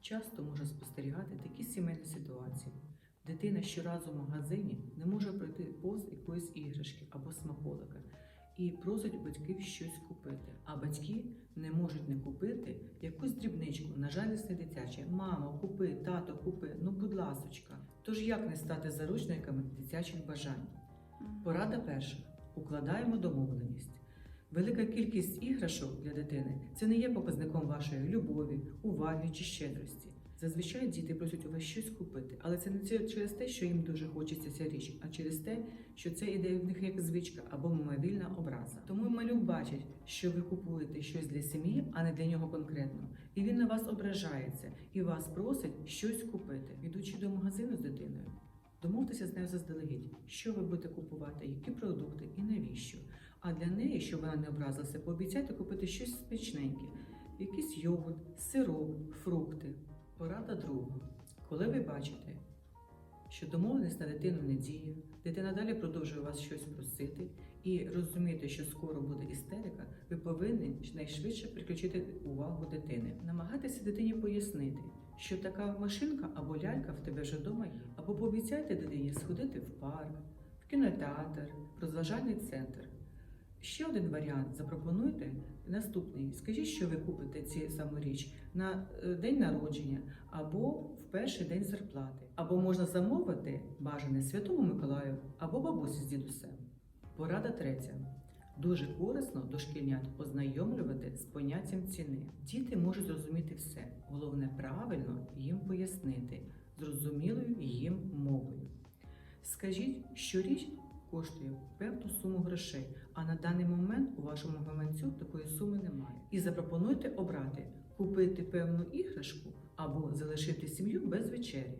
Часто можна спостерігати такі сімейні ситуації. Дитина щоразу в магазині не може пройти повз якоїсь іграшки або смаколика і просить батьків щось купити. А батьки не можуть не купити якусь дрібничку, на жаль, не дитяче. Мамо, купи, тато, купи, ну будь ласочка. Тож як не стати заручниками дитячих бажань? Порада перша: укладаємо домовленість. Велика кількість іграшок для дитини це не є показником вашої любові, уваги чи щедрості. Зазвичай діти просять у вас щось купити, але це не через те, що їм дуже хочеться ця річ, а через те, що це іде в них як звичка або мимовільна образа. Тому малюк бачить, що ви купуєте щось для сім'ї, а не для нього конкретно. І він на вас ображається і вас просить щось купити, ідучи до магазину з дитиною. Домовтеся з нею заздалегідь, що ви будете купувати, які продукти і навіщо. А для неї, щоб вона не образилася, пообіцяйте купити щось смачненьке, якийсь йогурт, сироп, фрукти. Порада друга. Коли ви бачите, що домовленість на дитину не діє, дитина далі продовжує вас щось просити, і розумієте, що скоро буде істерика, ви повинні найшвидше приключити увагу дитини. Намагайтеся дитині пояснити, що така машинка або лялька в тебе вже вдома є, або пообіцяйте дитині сходити в парк, в кінотеатр, в розважальний центр. Ще один варіант запропонуйте. Наступний. Скажіть, що ви купите ці саму річ на е, день народження або в перший день зарплати. Або можна замовити бажане Святому Миколаю або бабусі з дідусем. Порада третя. Дуже корисно дошкільнят ознайомлювати з поняттям ціни. Діти можуть зрозуміти все. Головне правильно їм пояснити зрозумілою їм мовою. Скажіть, що річ коштує певну суму грошей, а на даний момент у вашому гаманцю такої суми немає. І запропонуйте обрати купити певну іграшку або залишити сім'ю без вечері.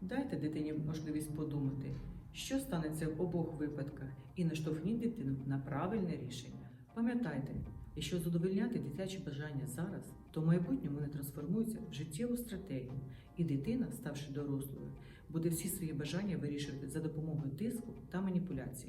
Дайте дитині можливість подумати, що станеться в обох випадках, і наштовхніть дитину на правильне рішення. Пам'ятайте, якщо задовольняти дитячі бажання зараз, то в майбутньому вони трансформуються в життєву стратегію, і дитина, ставши дорослою, буде всі свої бажання вирішувати за допомогою тиску та маніпуляцій.